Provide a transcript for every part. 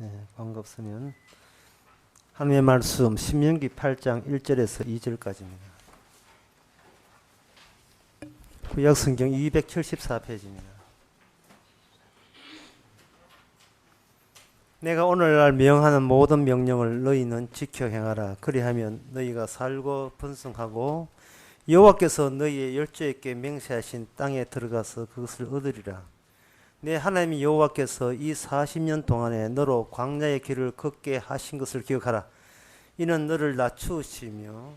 네, 광고 없으면 하나님의 말씀 신명기 8장 1절에서 2절까지입니다. 구약 성경 274페이지입니다. 내가 오늘날 명하는 모든 명령을 너희는 지켜 행하라. 그리하면 너희가 살고 번성하고 여호와께서 너희의 열조 있게 맹세하신 땅에 들어가서 그것을 얻으리라. 내 하나님 여호와께서 이 40년 동안에 너로 광야의 길을 걷게 하신 것을 기억하라. 이는 너를 낮추시며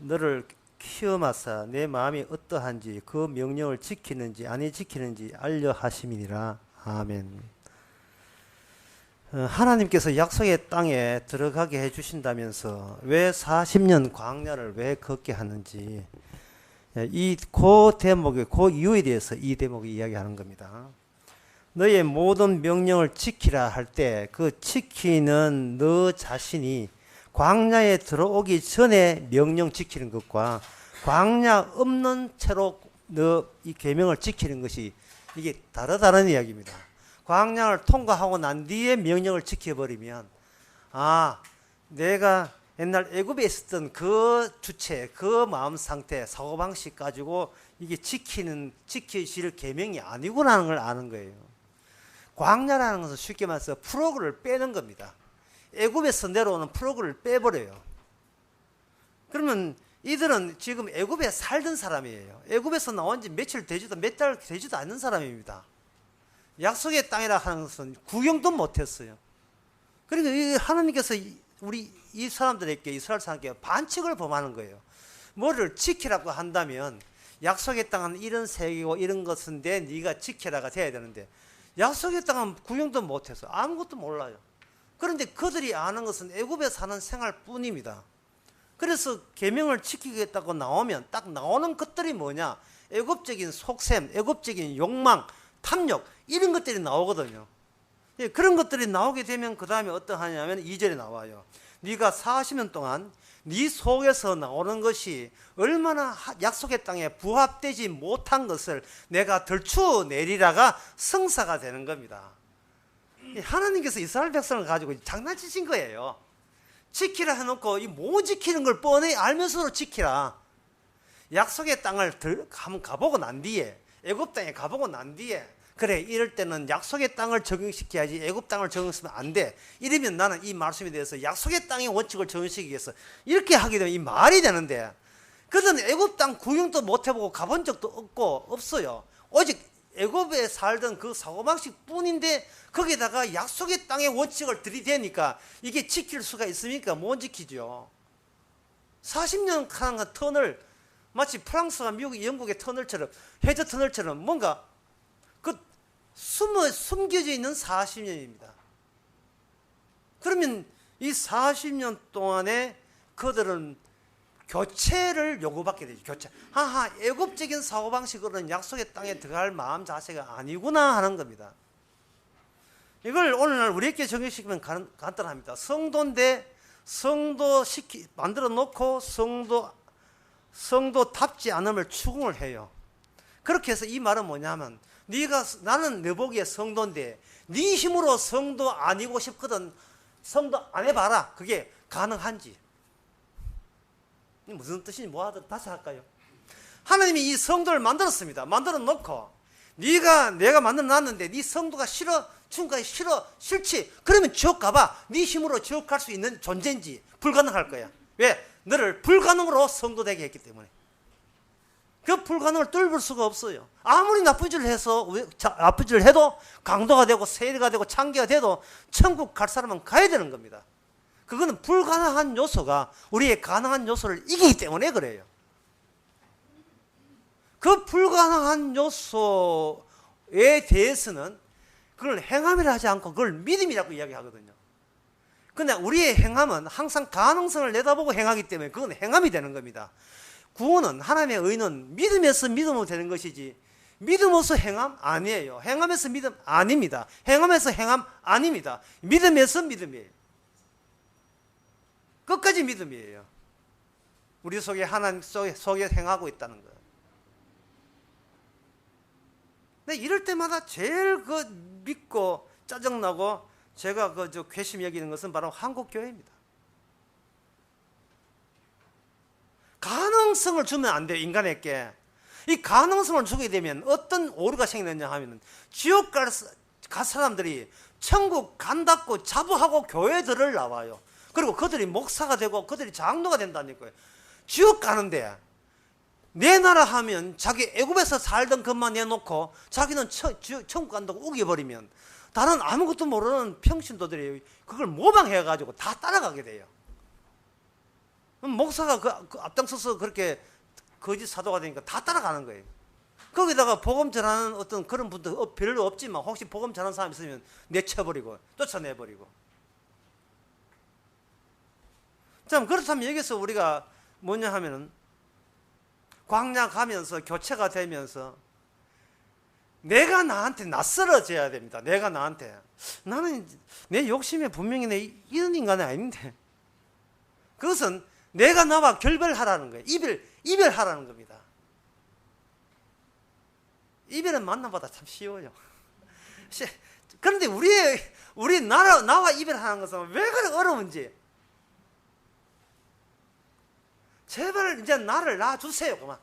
너를 키워마사 내 마음이 어떠한지 그 명령을 지키는지 아니 지키는지 알려 하심이니라. 아멘. 어, 하나님께서 약속의 땅에 들어가게 해 주신다면서 왜 40년 광야를 왜 걷게 하는지 예, 이그 대목의 그 이유에 대해서 이 대목이 이야기하는 겁니다. 너의 모든 명령을 지키라 할 때 그 지키는 너 자신이 광야에 들어오기 전에 명령 지키는 것과 광야 없는 채로 너 이 계명을 지키는 것이 이게 다르다는 이야기입니다. 광야를 통과하고 난 뒤에 명령을 지켜버리면 아 내가 옛날 애굽에 있었던 그 주체, 그 마음 상태, 사고 방식 가지고 이게 지키는 지키실 계명이 아니구나 하는 걸 아는 거예요. 광야라는 것은 쉽게 말해서 프로그를 빼는 겁니다. 애굽에서 내려오는 프로그를 빼버려요. 그러면 이들은 지금 애굽에 살던 사람이에요. 애굽에서 나온 지 며칠 되지도 몇 달 되지도 않는 사람입니다. 약속의 땅이라 하는 것은 구경도 못했어요. 그러니까 이 하나님께서 우리 이 사람들에게 이스라엘 사람에게 반칙을 범하는 거예요. 뭐를 지키라고 한다면 약속의 땅은 이런 세계고 이런 것인데 네가 지키라가 돼야 되는데 약속의 땅은 구경도 못해서 아무것도 몰라요. 그런데 그들이 아는 것은 애굽에 사는 생활뿐입니다. 그래서 계명을 지키겠다고 나오면 딱 나오는 것들이 뭐냐? 애굽적인 속셈, 애굽적인 욕망, 탐욕 이런 것들이 나오거든요. 예, 그런 것들이 나오게 되면 그 다음에 어떠하냐면 2절에 나와요. 네가 40년 동안 네 속에서 나오는 것이 얼마나 약속의 땅에 부합되지 못한 것을 내가 덜추내리라가 성사가 되는 겁니다. 하나님께서 이스라엘 백성을 가지고 장난치신 거예요. 지키라 해놓고 이 못 지키는 걸 뻔히 알면서도 지키라. 약속의 땅을 들, 가보고 난 뒤에 애굽 땅에 가보고 난 뒤에 그래 이럴 때는 약속의 땅을 적용시켜야지 애굽 땅을 적용시키면 안 돼. 이러면 나는 이 말씀에 대해서 약속의 땅의 원칙을 적용시키기 위해서 이렇게 하게 되면 이 말이 되는데 그들은 애굽 땅 구경도 못 해보고 가본 적도 없고 없어요. 오직 애굽에 살던 그 사고방식 뿐인데 거기다가 약속의 땅의 원칙을 들이대니까 이게 지킬 수가 있습니까? 못 지키죠. 40년 간 터널 마치 프랑스와 미국, 영국의 터널처럼 해저 터널처럼 뭔가 그 숨어 숨겨져 있는 40년입니다. 그러면 이 40년 동안에 그들은 교체를 요구받게 되죠. 교체. 하하, 애굽적인 사고방식으로는 약속의 땅에 들어갈 마음 자세가 아니구나 하는 겁니다. 이걸 오늘날 우리에게 적용시키면 간, 간단합니다. 성도인데 성도 시키 만들어 놓고 성도 성도답지 않음을 추궁을 해요. 그렇게 해서 이 말은 뭐냐면 네가 나는 내 보기에 성도인데 네 힘으로 성도 아니고 싶거든 성도 안 해봐라. 그게 가능한지. 무슨 뜻인지 뭐 하든 다시 할까요? 하나님이 이 성도를 만들었습니다. 만들어 놓고 네가 내가 만들어 놨는데 네 성도가 싫어 충분히 싫어 싫지 그러면 지옥 가봐 네 힘으로 지옥 갈 수 있는 존재인지 불가능할 거야 왜 너를 불가능으로 성도 되게 했기 때문에 그 불가능을 뚫을 수가 없어요 아무리 나쁜 짓을 해서 나쁜 짓을 해도 강도가 되고 세리가 되고 창기가 돼도 천국 갈 사람은 가야 되는 겁니다 그거는 불가능한 요소가 우리의 가능한 요소를 이기기 때문에 그래요 그 불가능한 요소에 대해서는 그걸 행함이라 하지 않고 그걸 믿음이라고 이야기하거든요. 근데 우리의 행함은 항상 가능성을 내다보고 행하기 때문에 그건 행함이 되는 겁니다. 구원은 하나님의 의는 믿음에서 믿음으로 되는 것이지 믿음으로서 행함 아니에요. 행함에서 믿음 아닙니다. 행함에서 행함 아닙니다. 믿음에서 믿음이에요. 끝까지 믿음이에요. 우리 속에 하나님 속에, 속에 행하고 있다는 거예요. 근데 이럴 때마다 제일 그 믿고 짜증나고 제가 그 저 괘씸 여기는 것은 바로 한국 교회입니다. 가능성을 주면 안 돼요, 인간에게. 이 가능성을 주게 되면 어떤 오류가 생기느냐 하면 지옥 갈, 사- 갈 사람들이 천국 간다고 자부하고 교회들을 나와요. 그리고 그들이 목사가 되고 그들이 장로가 된다니까요. 지옥 가는데 내 나라 하면 자기 애굽에서 살던 것만 내놓고 자기는 처- 지- 천국 간다고 우겨버리면 다른 아무것도 모르는 평신도들이 그걸 모방해 가지고 다 따라가게 돼요. 목사가 그, 그 앞장서서 그렇게 거짓 사도가 되니까 다 따라가는 거예요. 거기다가 복음 전하는 어떤 그런 분도 없- 별로 없지만 혹시 복음 전하는 사람 있으면 내쳐버리고 쫓아내버리고. 참 그렇다면 여기서 우리가 뭐냐 하면은 광야 가면서 교체가 되면서 내가 나한테 낯설어져야 됩니다. 내가 나한테 나는 내 욕심에 분명히 내 이- 이런 인간이 아닌데 그것은 내가 나와 결별하라는 거예요. 이별 이별하라는 겁니다. 이별은 만남보다 참 쉬워요. 시- 그런데 우리 우리 나라 나와 이별하는 것은 왜 그렇게 어려운지 제발 이제 나를 놔주세요 그만.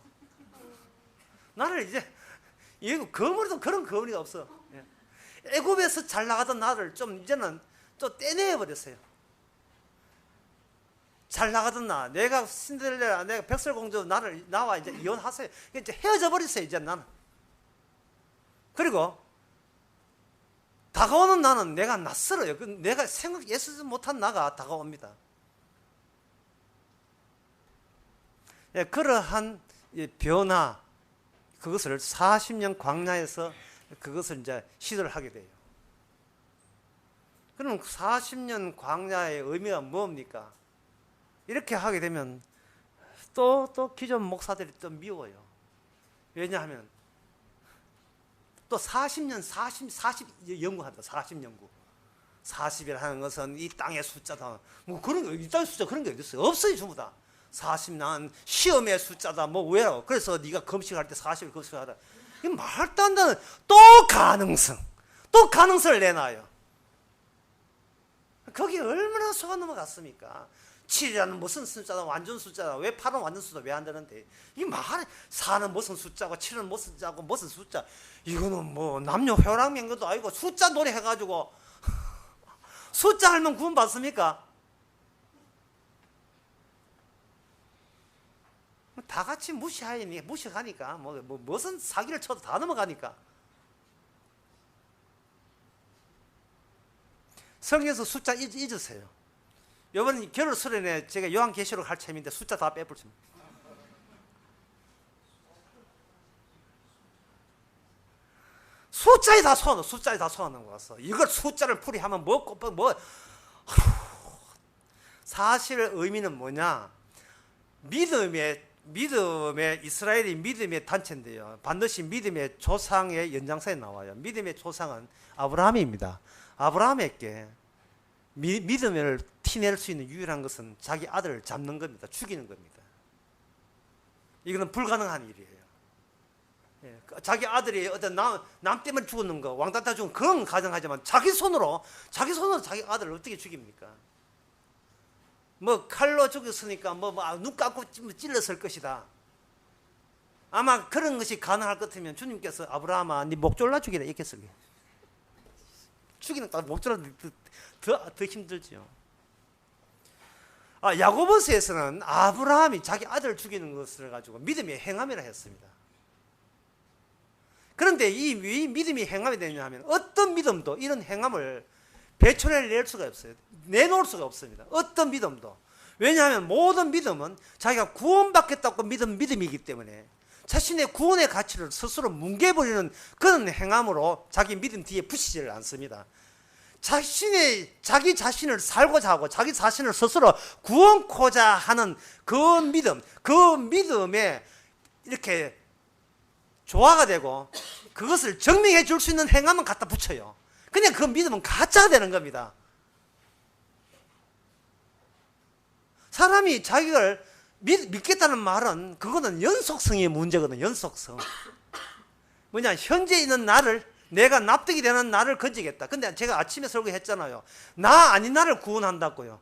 나를 이제 이거 거물도 그런 거물이 없어. 예. 애굽에서 잘 나가던 나를 좀 이제는 또 떼내 버렸어요. 잘 나가던 나, 내가 신데렐라, 내가 백설공주 나를 나와 이제 이혼하세요. 이제 헤어져 버렸어요 이제 나는. 그리고 다가오는 나는 내가 낯설어요. 그 내가 생각 예수지 못한 나가 다가옵니다. 예, 그러한 이 변화 그것을 40년 광야에서 그것을 이제 시도를 하게 돼요. 그럼 40년 광야의 의미가 뭡니까? 이렇게 하게 되면 또, 또 기존 목사들이 또 미워요. 왜냐하면 또 40년, 40, 40 연구한다. 40 연구. 40이라 하는 것은 이 땅의 숫자다. 뭐 그런 거, 이 땅의 숫자 그런 게 어딨어요? 없어요, 전부 다. 40난 시험의 숫자다. 뭐 왜라고? 그래서 네가 검식할 때 40을 검식하라. 이 말도 안 되는 또 가능성. 또 가능성을 내놔요. 거기 얼마나 속아 넘어갔습니까? 7이라는 무슨 숫자다? 완전 숫자다. 왜 8은 완전 숫자? 왜 안 되는데? 이 말이 4는 무슨 숫자고 7은 무슨 숫자고 무슨 숫자? 이거는 뭐 남녀 회랑맹 것도 아니고 숫자 놀이 해가지고 숫자 알면 구원 받습니까? 뭐다 같이 무시하니 무시하니까. 뭐, 뭐 무슨 사기를 쳐도 다 넘어가니까. 성경에서 숫자 잊, 잊으세요. 이번 겨울 수련회 제가 요한계시록 할 참인데 숫자 다 빼버렸습니다. 숫자에 다 손, 숫자에 다 손하는 거 같어. 이걸 숫자를 풀이하면 뭐, 뭐, 뭐. 사실 의미는 뭐냐? 믿음의 믿음의 이스라엘이 믿음의 단체인데요. 반드시 믿음의 조상의 연장선에 나와요. 믿음의 조상은 아브라함입니다. 아브라함에게 미, 믿음을 티낼 수 있는 유일한 것은 자기 아들을 잡는 겁니다. 죽이는 겁니다. 이거는 불가능한 일이에요. 예, 그 자기 아들이 어떤 남, 남 때문에 죽었는 거, 왕따 죽은 그건 가정하지만 자기 손으로, 자기 손으로 자기 아들을 어떻게 죽입니까? 뭐 칼로 죽였으니까 뭐눈 뭐, 감고 찔렀을 것이다. 아마 그런 것이 가능할 것 같으면 주님께서 아브라함아, 네목 졸라 죽이라 이렇게 쓰게. 죽이는 목 졸라 더, 더 힘들죠. 아, 야고보서에서는 아브라함이 자기 아들을 죽이는 것을 가지고 믿음의 행함이라 했습니다. 그런데 이, 이 믿음이 행함이 되냐 하면 어떤 믿음도 이런 행함을 배출해낼 수가 없어요. 내놓을 수가 없습니다. 어떤 믿음도. 왜냐하면 모든 믿음은 자기가 구원받겠다고 믿은 믿음이기 때문에 자신의 구원의 가치를 스스로 뭉개버리는 그런 행함으로 자기 믿음 뒤에 붙이지를 않습니다. 자신의 자기 자신을 살고자 하고 자기 자신을 스스로 구원코자 하는 그 믿음, 그 믿음에 이렇게 조화가 되고 그것을 증명해 줄 수 있는 행함은 갖다 붙여요. 그냥 그 믿음은 가짜 되는 겁니다. 사람이 자기를 믿, 믿겠다는 말은 그거는 연속성의 문제거든. 연속성. 뭐냐 현재 있는 나를 내가 납득이 되는 나를 건지겠다. 근데 제가 아침에 설교했잖아요. 나 아닌 나를 구원한다고요.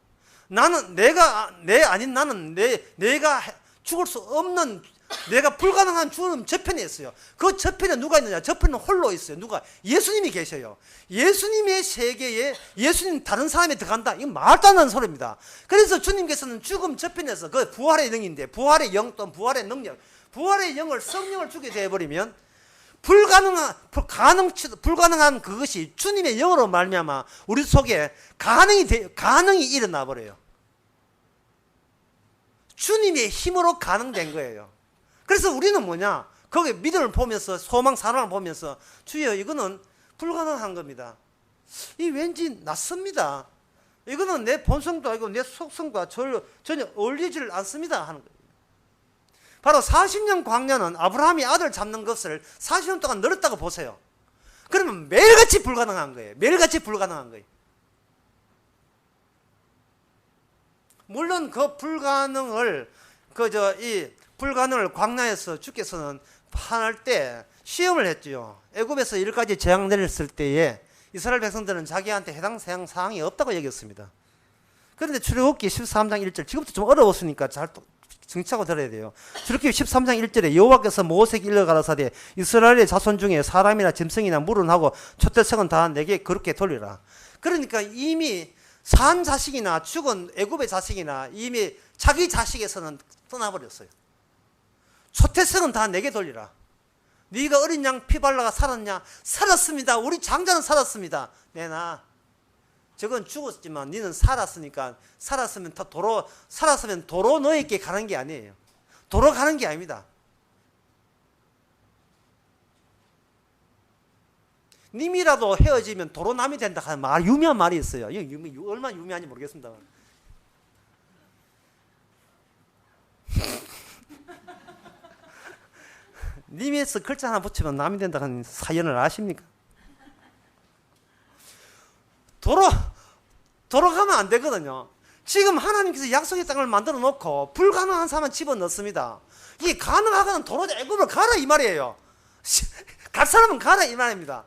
나는 내가 내 아닌 나는 내 내가 해- 죽을 수 없는 내가 불가능한 죽음 저편에 있어요. 그 저편에 누가 있느냐? 저편은 홀로 있어요. 누가? 예수님이 계셔요. 예수님의 세계에 예수님 다른 사람이 들어간다. 이건 말도 안 되는 소리입니다. 그래서 주님께서는 죽음 저편에서 그 부활의 영인데 부활의 영 또는 부활의 능력, 부활의 영을 성령을 주게 되어 버리면 불가능한 불- 가능치 불가능한 그것이 주님의 영으로 말미암아 우리 속에 가능이 돼, 가능이 일어나 버려요. 주님의 힘으로 가능된 거예요. 그래서 우리는 뭐냐? 거기 믿음을 보면서 소망 사랑을 보면서 주여 이거는 불가능한 겁니다. 이 왠지 낯섭니다. 이거는 내 본성도 아니고 내 속성과 전혀, 전혀 어울리질 않습니다 하는 거예요. 바로 40년 광야는 아브라함이 아들 잡는 것을 40년 동안 늘었다고 보세요. 그러면 매일같이 불가능한 거예요. 매일같이 불가능한 거예요. 물론 그 불가능을 그 저 이 불가능을 광야에서 주께서는 판할 때 시험을 했지요. 애굽에서 일까지 재앙 내렸을 때에 이스라엘 백성들은 자기한테 해당 사항 사항이 없다고 여겼습니다. 그런데 출애굽기 13장 1절 지금부터 좀 어려웠으니까 잘 또 정치하고 들어야 돼요. 출애굽기 13장 1절에 여호와께서 모세에게 일러 가라사대 이스라엘의 자손 중에 사람이나 짐승이나 물은 하고 초태성은 다 내게 그렇게 돌리라. 그러니까 이미 산 자식이나 죽은 애굽의 자식이나 이미 자기 자식에서는 떠나버렸어요. 초태성은 다 내게 돌리라. 네가 어린 양 피발라가 살았냐? 살았습니다. 우리 장자는 살았습니다. 내나 저건 죽었지만 너는 살았으니까 살았으면 다 도로 살았으면 도로 너에게 가는 게 아니에요. 도로 가는 게 아닙니다. 님이라도 헤어지면 도로 남이 된다 하는 말 유명한 말이 있어요. 이거 유미, 얼마나 유명한지 모르겠습니다. 님에서 글자 하나 붙이면 남이 된다는 사연을 아십니까? 도로 돌아가면 안 되거든요. 지금 하나님께서 약속의 땅을 만들어 놓고 불가능한 사람은 집어 넣습니다. 이게 가능하거든 도로 애굽을 가라 이 말이에요. 갈 사람은 가라 이 말입니다.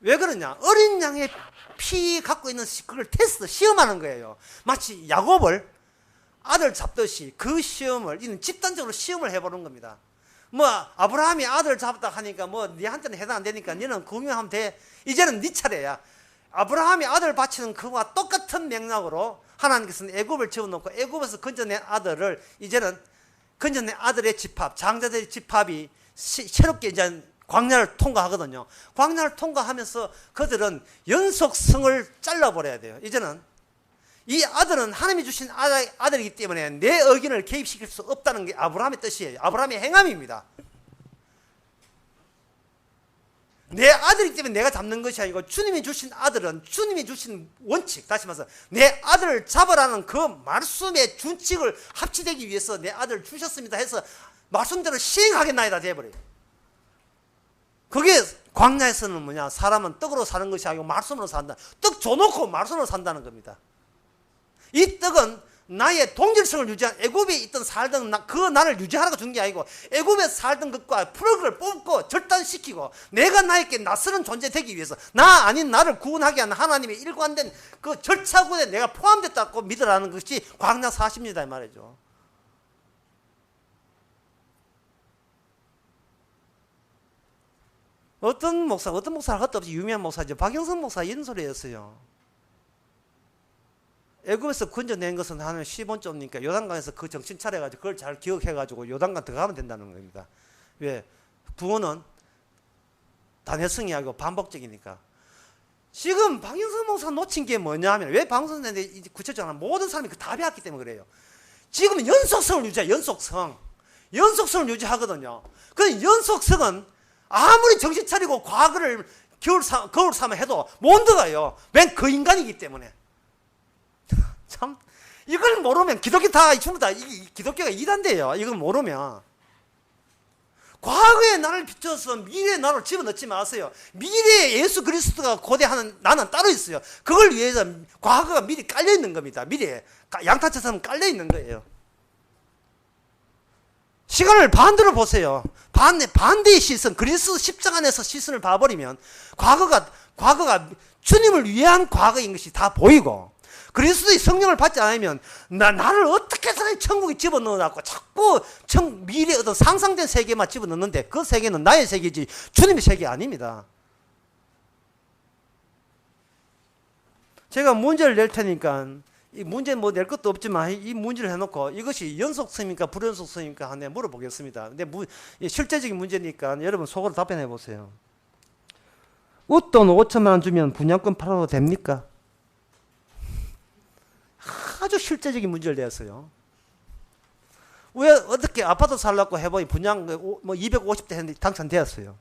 왜 그러냐? 어린 양의 피 갖고 있는 시- 그걸 테스트 시험하는 거예요. 마치 야곱을 아들 잡듯이 그 시험을 이는 집단적으로 시험을 해보는 겁니다. 뭐 아브라함이 아들 잡았다 하니까 뭐 네한테는 해당 안 되니까 너는 공유하면 돼. 이제는 네 차례야. 아브라함이 아들 바치는 그와 똑같은 맥락으로 하나님께서는 애굽을 집어넣고 애굽에서 건져낸 아들을 이제는 건져낸 아들의 집합, 장자들의 집합이 시- 새롭게 이제 광야를 통과하거든요. 광야를 통과하면서 그들은 연속성을 잘라버려야 돼요. 이제는 이 아들은 하나님이 주신 아들, 아들이기 때문에 내 의견을 개입시킬 수 없다는 게 아브라함의 뜻이에요. 아브라함의 행함입니다. 내 아들이기 때문에 내가 잡는 것이 아니고 주님이 주신 아들은 주님이 주신 원칙 다시 말해서 내 아들을 잡으라는 그 말씀의 준칙을 합치되기 위해서 내 아들을 주셨습니다 해서 말씀대로 시행하겠나이다 돼버려요. 그게 광야에서는 뭐냐 사람은 떡으로 사는 것이 아니고 말씀으로 산다. 떡 줘놓고 말씀으로 산다는 겁니다. 이 떡은 나의 동질성을 유지한 애굽에 있던 살던 나, 그 나를 유지하라고 준 게 아니고 애굽에 살던 것과 프로그를 뽑고 절단시키고 내가 나에게 낯설은 존재 되기 위해서 나 아닌 나를 구원하게 하는 하나님의 일관된 그 절차구에 내가 포함됐다고 믿으라는 것이 광야 40년이다 이 말이죠. 어떤 목사, 어떤 목사를 것도 없이 유명한 목사죠. 박영선 목사 이런 소리였어요. 애굽에서 건져낸 것은 한 10원쯤이니까 요단강에서 그 정신 차려가지고 그걸 잘 기억해가지고 요단강 들어가면 된다는 겁니다. 왜? 구원은 단회성이 아니고 반복적이니까. 지금 박영선 목사 놓친 게 뭐냐 하면 왜 선생님 구체적으로 모든 사람이 그 답이 왔기 때문에 그래요. 지금 연속성을 유지해, 연속성. 연속성을 유지하거든요. 그 연속성은 아무리 정신 차리고 과거를 겨울 삼, 거울 삼아 해도 못 들어가요. 웬그 인간이기 때문에. 참 이걸 모르면 기독교 다 전부 다 기독교가 이단돼요. 이걸 모르면 과거의 나를 비춰서 미래의 나를 집어넣지 마세요. 미래의 예수 그리스도가 고대하는 나는 따로 있어요. 그걸 위해서 과거가 미리 깔려 있는 겁니다. 미래에 가- 양타처럼 깔려 있는 거예요. 시간을 반대로 보세요. 반대, 반대의 시선, 그리스 십자가 안에서 시선을 봐버리면 과거가, 과거가 주님을 위한 과거인 것이 다 보이고 그리스도의 성령을 받지 않으면 나, 나를 어떻게 해서 천국에 집어넣어 놨고 자꾸 청, 미래 어떤 상상된 세계만 집어넣는데 그 세계는 나의 세계지 주님의 세계 아닙니다. 제가 문제를 낼 테니까 이 문제 뭐 낼 것도 없지만 이 문제를 해놓고 이것이 연속성입니까 불연속성입니까 하네 물어보겠습니다. 근데 무, 실제적인 문제니까 여러분 속으로 답변해 보세요. 웃돈 5천만 원 주면 분양권 팔아도 됩니까? 아주 실제적인 문제를 내었어요. 왜 어떻게 아파트 살라고 해보니 분양 뭐 250대 했는데 당첨되었어요.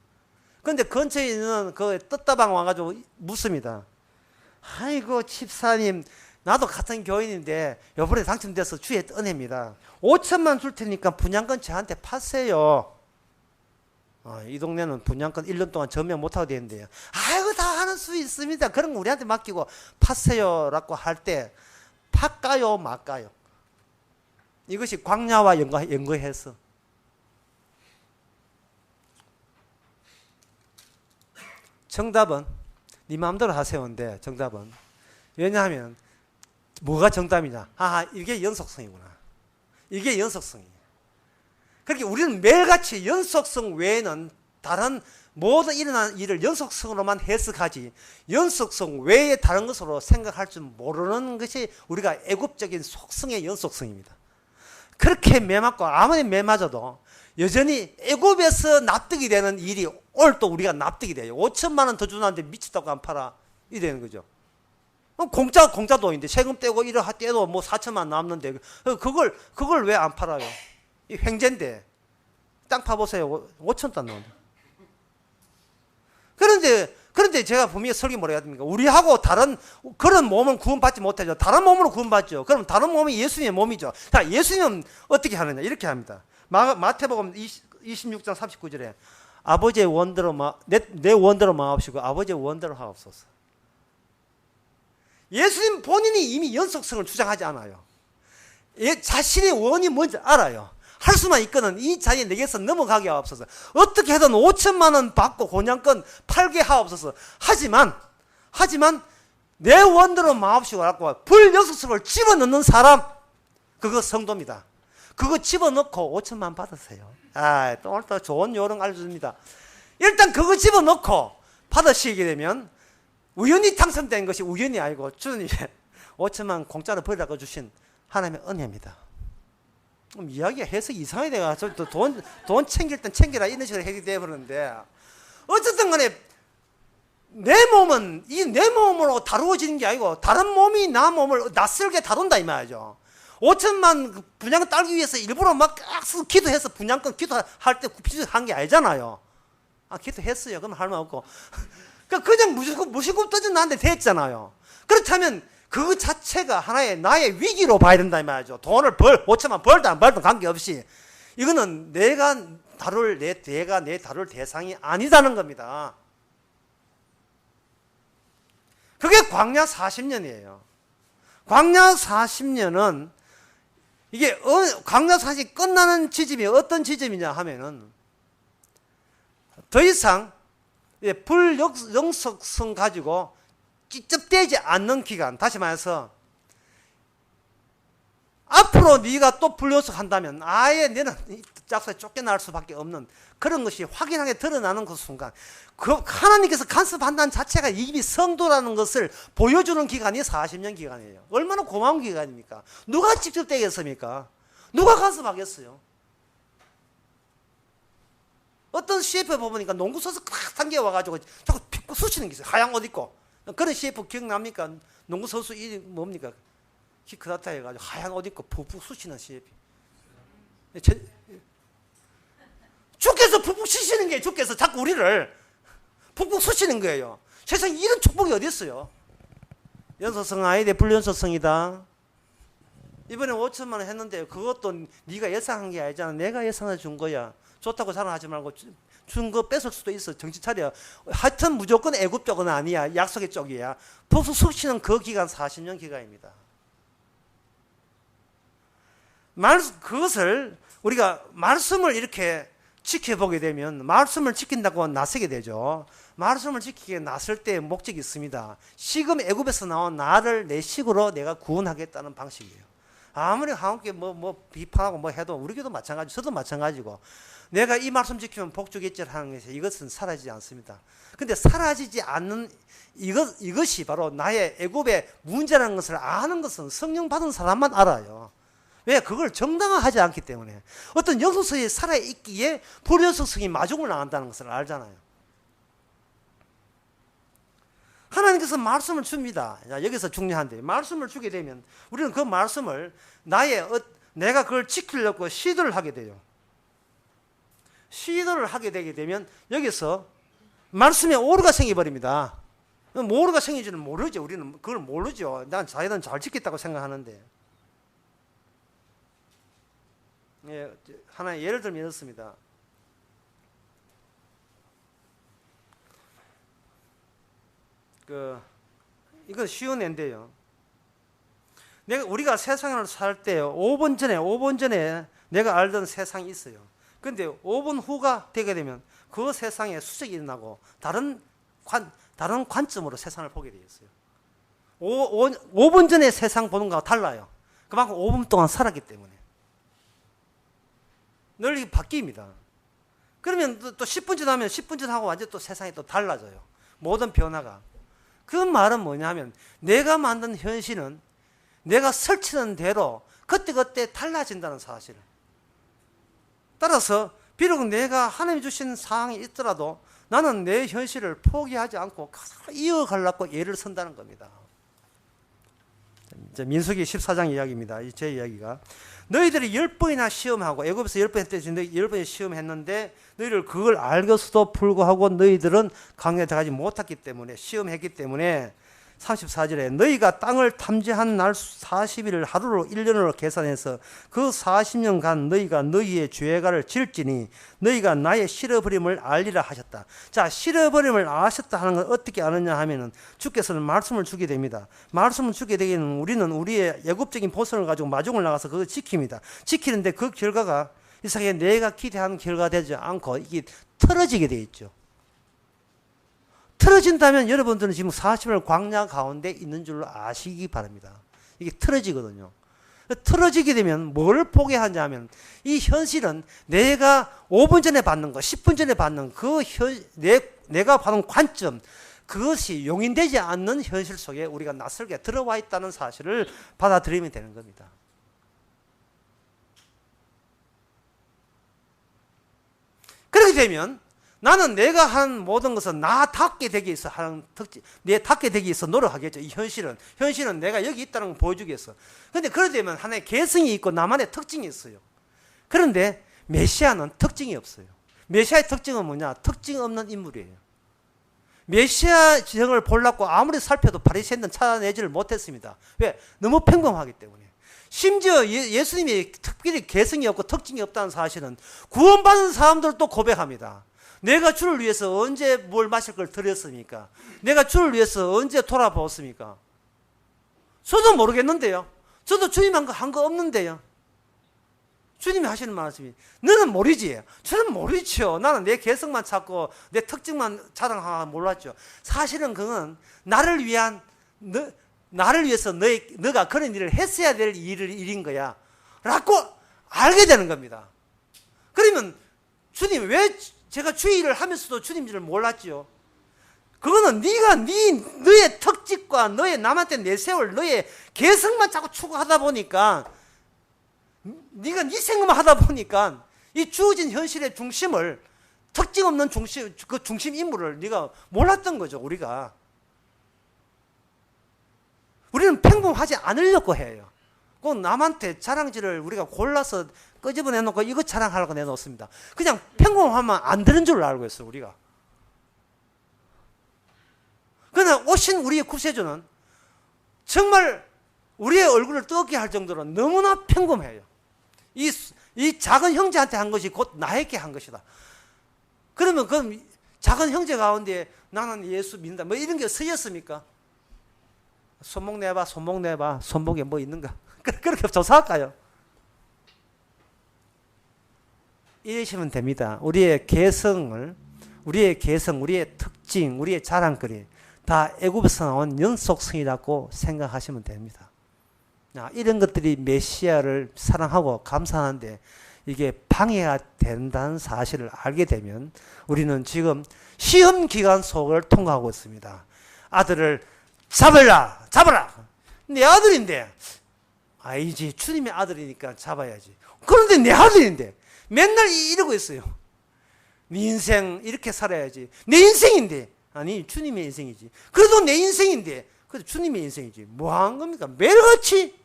그런데 근처에 있는 그 떴다방 와가지고 묻습니다. 아이고 집사님 나도 같은 교인인데 요번에 당첨돼서 주의 은혜입니다. 5천만 줄 테니까 분양권 저한테 파세요. 어, 이 동네는 분양권 1년 동안 전면 못하고 되는데요. 아이고 다 하는 수 있습니다. 그런 거 우리한테 맡기고 파세요라고 할 때 팔까요 말까요? 이것이 광야와 연관, 연관해서 정답은 네 마음대로 하세요인데 정답은 왜냐하면 뭐가 정답이냐? 아 이게 연속성이구나. 이게 연속성이에요. 그렇게 우리는 매일같이 연속성 외에는 다른 모든 일어나는 일을 연속성으로만 해석하지 연속성 외에 다른 것으로 생각할 줄 모르는 것이 우리가 애국적인 속성의 연속성입니다. 그렇게 매맞고 아무리 매맞아도 여전히 애굽에서 납득이 되는 일이 오늘 또 우리가 납득이 돼요. 5천만 원 더 주는데 미쳤다고 안 팔아. 이 되는 거죠. 공짜 공짜 돈인데 세금 떼고 이러 떼도 뭐 4천만 남는데 그걸 그걸 왜 안 팔아요? 이 횡재인데 땅 파보세요. 5천 단 나온다. 그런데 그런데 제가 분명히 설교 뭐라 해야 됩니까? 우리하고 다른 그런 몸은 구원받지 못하죠. 다른 몸으로 구원받죠. 그럼 다른 몸이 예수님의 몸이죠. 자, 예수님은 어떻게 하느냐? 이렇게 합니다. 마, 마태복음 20, 26장 39절에 아버지의 원대로 마, 내, 내 원대로 마옵시고 아버지의 원대로 하옵소서. 예수님 본인이 이미 연속성을 주장하지 않아요. 예, 자신의 원이 뭔지 알아요. 할 수만 있거든 이 자리에 내게서 넘어가게 하옵소서. 어떻게 해든 5천만 원 받고 곤양권 팔게 하옵소서. 하지만 하지만 내 원대로 마옵시고 라고 불역속성을 집어넣는 사람 그거 성도입니다. 그거 집어넣고 5천만 받으세요. 아, 또 오늘 또 좋은 요령 알려줍니다. 일단 그거 집어넣고 받으시게 되면 우연히 당선된 것이 우연이 아니고 주님이 5천만 공짜로 버리라고 주신 하나님의 은혜입니다. 그럼 이야기가 해석이 이상하게 돼가지고 돈, 돈 챙길 땐 챙겨라 이런 식으로 해석이 되어버리는데 어쨌든 간에 내 몸은 이 내 몸으로 다루어지는 게 아니고 다른 몸이 나 몸을 낯설게 다룬다 이 말이죠. 5천만 분양 딸기 위해서 일부러 막 기도해서 분양권 기도할 때 기도한 게 아니잖아요. 아, 기도했어요. 그럼 할 말 없고. 그냥 무조건 무시고 나한테 됐잖아요. 그렇다면 그 자체가 하나의 나의 위기로 봐야 된다 이 말이죠. 돈을 벌, 5천만 벌든 안 벌든 관계없이 이거는 내가 다룰 내 내가 내 다룰 대상이 아니다는 겁니다. 그게 광야 40년이에요. 광야 40년은 이게 어, 광야 40이 끝나는 지점이 어떤 지점이냐 하면은 더 이상 불영속성 가지고 찝찝대지 않는 기간. 다시 말해서 앞으로 네가 또 불연속 한다면 아예 너는 짝수에 쫓겨날 수밖에 없는 그런 것이 확인하게 드러나는 그 순간 그 하나님께서 간섭한다는 자체가 이미 성도라는 것을 보여주는 기간이 40년 기간이에요. 얼마나 고마운 기간입니까? 누가 직접 되겠습니까? 누가 간섭하겠어요? 어떤 CF 보니까 농구 선수 꽉 당겨와가지고 자꾸 픽고 수치는 게 있어요. 하얀 옷 입고. 그런 CF 기억납니까? 농구 선수 이 뭡니까? 키 크다타 해가지고 하얀 옷 입고 푹푹 수치는 CF. 주께서 푹푹 쉬시는 게 주께서 자꾸 우리를 푹푹 수치는 거예요. 세상에 이런 축복이 어디 있어요? 연소성 아이데 불연소성이다. 이번에 5천만 원 했는데 그것도 네가 예상한 게 아니잖아. 내가 예상해 준 거야. 좋다고 자랑하지 말고 준 거 뺏을 수도 있어. 정신 차려. 하여튼 무조건 애굽 쪽은 아니야. 약속의 쪽이야. 복수 숙시는 그 기간 40년 기간입니다. 말 그것을 우리가 말씀을 이렇게 지켜보게 되면 말씀을 지킨다고 나서게 되죠. 말씀을 지키게 나설 때 목적이 있습니다. 지금 애굽에서 나온 나를 내 식으로 내가 구원하겠다는 방식이에요. 아무리 한국에 뭐, 뭐 비판하고 뭐 해도 우리 교도 마찬가지, 저도 마찬가지고 내가 이 말씀 지키면 복 주겠지 하는 것이 이것은 사라지지 않습니다. 근데 사라지지 않는 이것, 이것이 바로 나의 애굽의 문제라는 것을 아는 것은 성령 받은 사람만 알아요. 왜? 그걸 정당화하지 않기 때문에. 어떤 영성성이 살아있기에 불연성성이 마중을 나간다는 것을 알잖아요. 하나님께서 말씀을 줍니다. 자, 여기서 중요한데, 말씀을 주게 되면 우리는 그 말씀을 나의, 어, 내가 그걸 지키려고 시도를 하게 돼요. 시도를 하게 되게 되면 여기서 말씀에 오류가 생겨버립니다. 뭐 오류가 생긴지는 모르죠. 우리는 그걸 모르죠. 난 자기는 잘 지켰다고 생각하는데. 예, 하나 예를 들면 이렇습니다. 그 이건 쉬운 예인데요. 내가 우리가 세상을 살때 5분 전에 5분 전에 내가 알던 세상이 있어요. 근데 5분 후가 되게 되면 그 세상에 수색이 일어나고 다른 관 다른 관점으로 세상을 보게 되었어요. 5, 5, 5분 전에 세상 보는 거와 달라요. 그만큼 5분 동안 살았기 때문에. 늘 바뀝니다. 그러면 또, 또 10분 지나면 10분 지나고 완전 또 세상이 또 달라져요. 모든 변화가. 그 말은 뭐냐면 내가 만든 현실은 내가 설치는 대로 그때그때 달라진다는 사실을. 따라서 비록 내가 하나님 주신 상황이 있더라도 나는 내 현실을 포기하지 않고 이어가려고 예를 선다는 겁니다. 민수기 14장 이야기입니다. 제 이야기가 너희들이 열 번이나 시험하고 애굽에서 열 번 했대 너희 열 번이 시험했는데 너희를 그걸 알고서도 불구하고 너희들은 강에 들어가지 못했기 때문에 시험했기 때문에 34절에 너희가 땅을 탐지한 날 40일을 하루로 1년으로 계산해서 그 40년간 너희가 너희의 죄가를 질지니 너희가 나의 실어버림을 알리라 하셨다. 자, 실어버림을 아셨다 하는 건 어떻게 아느냐 하면은 주께서는 말씀을 주게 됩니다. 말씀을 주게 되기는 우리는 우리의 예급적인 보선을 가지고 마중을 나가서 그걸 지킵니다. 지키는데 그 결과가 이상하게 내가 기대한 결과 되지 않고 이게 틀어지게 돼 있죠. 틀어진다면 여러분들은 지금 40일 광야 가운데 있는 줄로 아시기 바랍니다. 이게 틀어지거든요. 틀어지게 되면 뭘 보게 하냐면 이 현실은 내가 5분 전에 받는 거, 10분 전에 받는 그 현, 내, 내가 받은 관점, 그것이 용인되지 않는 현실 속에 우리가 낯설게 들어와 있다는 사실을 받아들이면 되는 겁니다. 그렇게 되면 나는 내가 한 모든 것은 나답게 되기 위해서 하는 특징, 내 답게 되기 위해서 노력하겠죠. 이 현실은. 현실은 내가 여기 있다는 걸 보여주기 위해서. 근데 그러게 되면 하나의 개성이 있고 나만의 특징이 있어요. 그런데 메시아는 특징이 없어요. 메시아의 특징은 뭐냐? 특징 없는 인물이에요. 메시아 지형을 보려고 아무리 살펴도 바리새인은 찾아내지를 못했습니다. 왜? 너무 평범하기 때문에. 심지어 예, 수님이 특별히 개성이 없고 특징이 없다는 사실은 구원받은 사람들도 고백합니다. 내가 주를 위해서 언제 뭘 마실 걸 드렸습니까? 내가 주를 위해서 언제 돌아보았습니까? 저도 모르겠는데요. 저도 주님 한 거 한 거 없는데요. 주님이 하시는 말씀이 너는 모르지. 저는 모르죠. 나는 내 개성만 찾고 내 특징만 자랑하고 몰랐죠. 사실은 그건 나를 위한 너, 나를 위해서 너 너가 그런 일을 했어야 될 일을 일인 거야. 라고 알게 되는 겁니다. 그러면 주님 왜 제가 주의를 하면서도 주님들을 몰랐죠. 그거는 네가 네 너의 특집과 너의 남한테 내세울 너의 개성만 자꾸 추구하다 보니까 네가 네 생각만 하다 보니까 이 주어진 현실의 중심을 특징 없는 중심 그 중심 인물을 네가 몰랐던 거죠 우리가 우리는 평범하지 않으려고 해요. 꼭 남한테 자랑질을 우리가 골라서 끄집어 내 놓고 이거 자랑하려고 내놓습니다. 그냥 평범하면 안 되는 줄 알고 있어요, 우리가. 그러나 오신 우리의 구세주는 정말 우리의 얼굴을 뜨겁게 할 정도로 너무나 평범해요. 이, 이 작은 형제한테 한 것이 곧 나에게 한 것이다. 그러면 그 작은 형제 가운데 나는 예수 믿는다. 뭐 이런 게 쓰였습니까? 손목 내봐, 손목 내봐, 손목에 뭐 있는가? 그렇게 조사할까요? 이러시면 됩니다. 우리의 개성을 우리의 개성, 우리의 특징, 우리의 자랑거리 다 애굽에서 나온 연속성이라고 생각하시면 됩니다. 아, 이런 것들이 메시아를 사랑하고 감사하는데 이게 방해가 된다는 사실을 알게 되면 우리는 지금 시험 기간 속을 통과하고 있습니다. 아들을 잡으라, 잡으라. 내 아들인데, 아이지 주님의 아들이니까 잡아야지. 그런데 내 아들인데 맨날 이러고 있어요. 네 인생 이렇게 살아야지. 내 인생인데 아니 주님의 인생이지. 그래도 내 인생인데 그래도 주님의 인생이지. 뭐 한 겁니까? 매일같이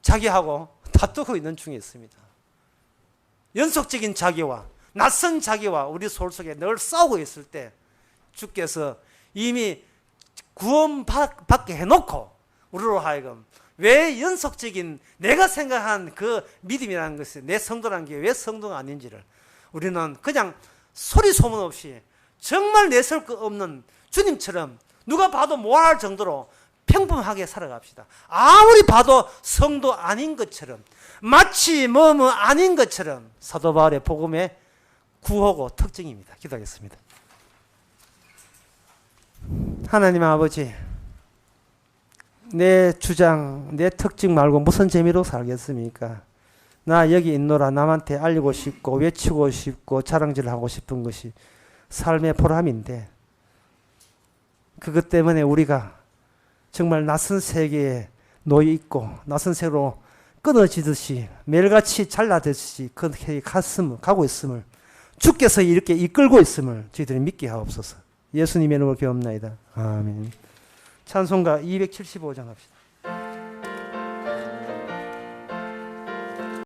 자기하고 다투고 있는 중에 있습니다. 연속적인 자기와 낯선 자기와 우리 소울 속에 늘 싸우고 있을 때 주께서 이미 구원받게 해놓고 우리로 하여금 왜 연속적인 내가 생각한 그 믿음이라는 것이 내 성도라는 게 왜 성도가 아닌지를 우리는 그냥 소리 소문 없이 정말 내설 것 없는 주님처럼 누가 봐도 못할 정도로 평범하게 살아갑시다. 아무리 봐도 성도 아닌 것처럼 마치 뭐뭐 아닌 것처럼 사도 바울의 복음의 구호고 특징입니다. 기도하겠습니다. 하나님 아버지 내 주장, 내 특징 말고 무슨 재미로 살겠습니까? 나 여기 있노라 남한테 알리고 싶고 외치고 싶고 자랑질하고 싶은 것이 삶의 보람인데 그것 때문에 우리가 정말 낯선 세계에 놓여 있고 낯선 세계로 끊어지듯이 매일같이 잘라듯이 그렇게 갔음을 가고 있음을 주께서 이렇게 이끌고 있음을 저희들이 믿게 하옵소서. 예수님의 이름으로 기옵나이다. 아멘. 찬송가 275장 합시다.